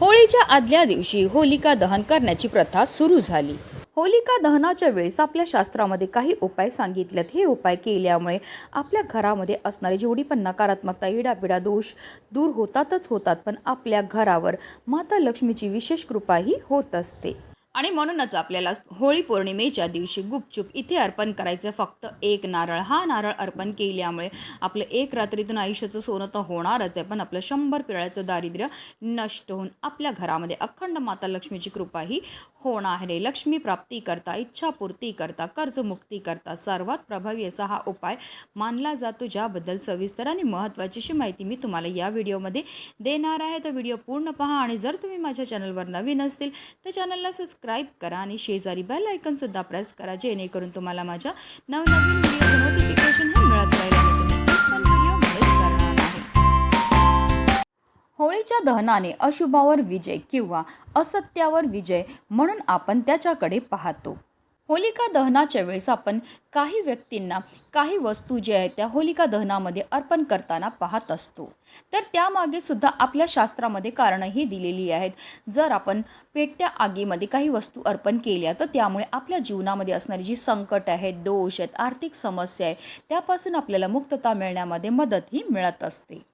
होळीच्या आदल्या दिवशी होलिका दहन करण्याची प्रथा सुरू झाली. होलिका दहनाच्या वेळेस आपल्या शास्त्रामध्ये काही उपाय सांगितलेत. हे उपाय केल्यामुळे आपल्या घरामध्ये असणारी जेवढी पण नकारात्मकता इडापिडा दोष दूर होतातच होतात पण आपल्या घरावर माता लक्ष्मीची विशेष कृपाही होत असते. आणि म्हणूनच आपल्याला होळी पौर्णिमेच्या दिवशी गुपचूप इथे अर्पण करायचं फक्त एक नारळ. हा नारळ अर्पण केल्यामुळे आपलं एक रात्रीतून आयुष्याचं सोनं तर होणारच आहे. पण आपलं शंभर पिळ्याचं दारिद्र्य नष्ट होऊन आपल्या घरामध्ये अखंड माता लक्ष्मीची कृपा ही होणार आहे. लक्ष्मी प्राप्ती करता इच्छापूर्ती करता कर्जमुक्ती करता सर्वात प्रभावी असा हा उपाय मानला जातो ज्याबद्दल सविस्तर आणि महत्त्वाची अशी माहिती मी तुम्हाला या व्हिडिओमध्ये देणार आहे. तर व्हिडिओ पूर्ण पहा आणि जर तुम्ही माझ्या चॅनलवर नवीन असतील तर चॅनलला सबस्क्राईब करा आणि शेजारी बेल आयकनसुद्धा प्रेस करा जेणेकरून तुम्हाला माझ्या नवनवीन व्हिडिओचं नोटिफिकेशन हे मिळत राहील होळीच्या दहनाने अशुभावर विजय किंवा असत्यावर विजय म्हणून आपण त्याच्याकडे पाहतो. होलिका दहनाच्या वेळेस आपण काही व्यक्तींना काही वस्तू ज्या आहेत त्या होलिका दहनामध्ये अर्पण करताना पाहत असतो. तर त्यामागे सुद्धा आपल्या शास्त्रामध्ये कारणंही दिलेली आहेत. जर आपण पेटत्या आगीमध्ये काही वस्तू अर्पण केल्या तर त्यामुळे आपल्या जीवनामध्ये असणारी जी संकट आहेत दोष आहेत आर्थिक समस्या आहे त्यापासून आपल्याला मुक्तता मिळण्यामध्ये मदतही मिळत असते.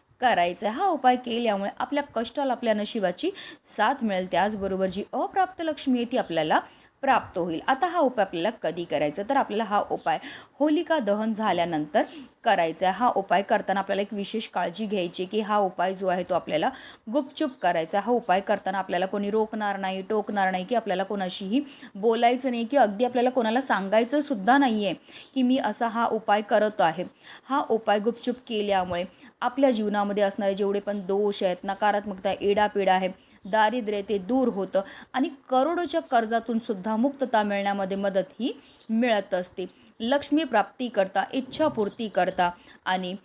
करायचा आहे. हा उपाय केल्यामुळे आपल्या कष्टाला आपल्या नशिबाची साथ मिळेल. त्याचबरोबर जी अप्राप्त लक्ष्मी आहे ती आपल्याला प्राप्त होईल. आता हा उपाय आपल्याला कधी करायचा? तर आपल्याला हा उपाय होलिका दहन झाल्यानंतर करायचा आहे. हा उपाय करताना आपल्याला एक विशेष काळजी घ्यायची की हा उपाय जो आहे तो आपल्याला गुपचूप करायचा हा उपाय करताना आपल्याला कोणी रोखणार नाही टोकणार नाही की आपल्याला कोणाशीही बोलायचं नाही की अगदी आपल्याला कोणाला सांगायचं सुद्धा नाही आहे की मी असा हा उपाय करत आहे. हा उपाय गुपचूप केल्यामुळे आपल्या जीवनामध्ये असणारे जेवढे पण दोष आहेत नकारात्मकता एडापिडा आहे दारिद्र्य ते दूर होतं. आणि करोडोच्या कर्जातून सुद्धा मुक्तता मिळण्यामध्ये मदत ही मिळत असते. लक्ष्मी प्राप्ती करता इच्छापूर्ती करता आणि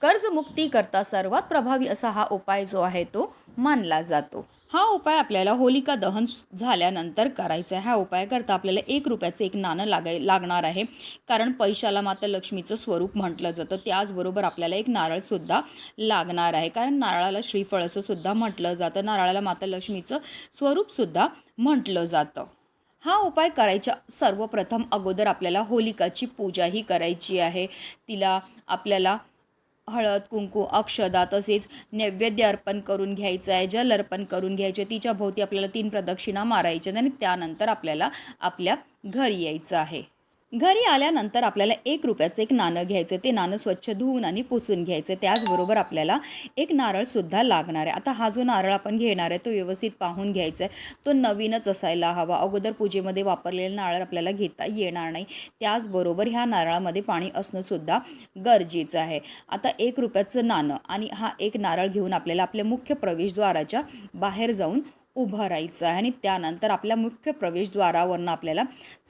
कर्जमुक्ती करता सर्वात प्रभावी असा हा उपाय जो आहे तो मानला जातो. हा उपाय आपल्याला होलिका दहन झाल्यानंतर करायचा आहे. हा उपाय करता आपल्याला एक रुपयाचं एक नाणं लागाय लागणार आहे. कारण पैशाला माता लक्ष्मीचं स्वरूप म्हटलं जातं. त्याचबरोबर आपल्याला एक नारळसुद्धा लागणार आहे. कारण नारळाला श्रीफळ असं सुद्धा म्हटलं जातं. नारळाला माता लक्ष्मीचं स्वरूपसुद्धा म्हटलं जातं. हा उपाय करायच्या सर्वप्रथम अगोदर आपल्याला होलिकाची पूजाही करायची आहे. तिला आपल्याला हळद कुंकू अक्षदा तसेच नैवेद्य अर्पण करून घ्यायचं आहे जल अर्पण करून घ्यायचे. तिच्या भोवती आपल्याला तीन प्रदक्षिणा मारायच्या आणि त्यानंतर आपल्याला आपल्या घरी यायचं आहे. घरी आल्यानंतर आपल्याला एक रुपयाचं एक नाणं घ्यायचं ते नाणं स्वच्छ धुवून आणि पुसून घ्यायचं. त्याचबरोबर आपल्याला एक नारळसुद्धा लागणार आहे. आता हा जो नारळ आपण घेणार आहे तो व्यवस्थित पाहून घ्यायचा आहे. तो नवीनच असायला हवा. अगोदर पूजेमध्ये वापरलेलं नारळ आपल्याला घेता येणार नाही. त्याचबरोबर ह्या नारळामध्ये पाणी असणंसुद्धा गरजेचं आहे. आता एक रुपयाचं नाणं आणि हा एक नारळ घेऊन आपल्याला आपल्या मुख्य प्रवेशद्वाराच्या बाहेर जाऊन उभं राहायचं आहे. आणि त्यानंतर आपल्या मुख्य प्रवेशद्वारावरनं आपल्याला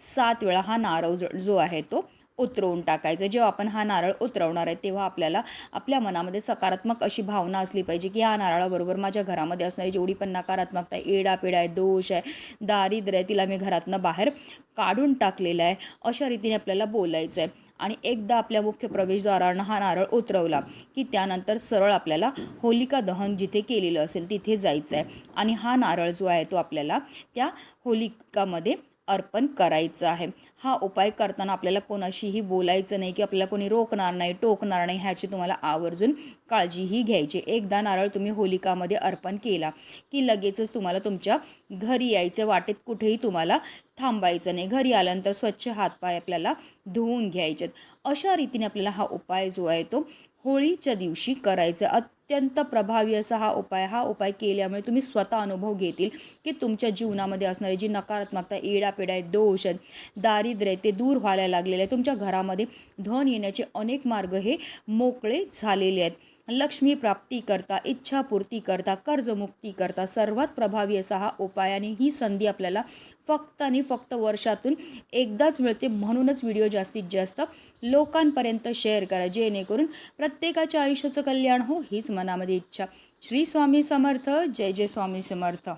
सात वेळा हा नारळ जो आहे तो उतरवून टाकायचा जेव्हा आपण हा नारळ उतरवणार आहे तेव्हा आपल्याला आपल्या मनामध्ये सकारात्मक अशी भावना असली पाहिजे की या नारळाबरोबर माझ्या घरामध्ये असणारी जेवढी पण नकारात्मकता आहे एडापिडा आहे दोष आहे दारिद्र्य आहे तिला मी घरातनं बाहेर काढून टाकलेलं आहे अशा रीतीने आपल्याला बोलायचं आहे. आणि एकदा आपल्या मुख्य प्रवेशद्वारानं हा नारळ उतरवला की त्यानंतर सरळ आपल्याला होलिका दहन जिथे केलेलं असेल तिथे जायचं आहे आणि हा नारळ जो आहे तो आपल्याला त्या होलिकामध्ये अर्पण करायचं आहे. हा उपाय करताना आपल्याला कोणाशीही बोलायचं नाही की आपल्याला कोणी रोखणार नाही टोकणार नाही ह्याची तुम्हाला आवर्जून काळजीही घ्यायची. एकदा नारळ तुम्ही होलिकामध्ये अर्पण केला की लगेचच तुम्हाला तुमच्या घरी यायचं वाटेत कुठेही तुम्हाला थांबायचं नाही. घरी आल्यानंतर स्वच्छ हातपाय आपल्याला धुवून घ्यायचेत. अशा रीतीने आपल्याला हा उपाय जो आहे तो होळीच्या दिवशी करायचं. अत्यंत प्रभावी असा हा उपाय हा उपाय केल्यामुळे तुम्ही स्वतः अनुभव घेतील की तुमच्या जीवनामध्ये असणारी जी नकारात्मकता येडापेडा आहे दोष आहेत दारिद्र्य आहे ते दूर व्हायला लागलेले आहे. तुमच्या घरामध्ये धन येण्याचे अनेक मार्ग हे मोकळे झालेले आहेत. लक्ष्मी प्राप्ती करता इच्छापूर्ती करता कर्जमुक्ती करता सर्वात प्रभावी असा हा उपाय आणि ही संधी आपल्याला फक्त आणि फक्त वर्षातून एकदाच मिळते म्हणूनच व्हिडिओ जास्तीत जास्त लोकांपर्यंत शेअर करा जेणेकरून प्रत्येकाच्या आयुष्याचं कल्याण हो हीच मनामध्ये इच्छा. श्री स्वामी समर्थ जय जय स्वामी समर्थ.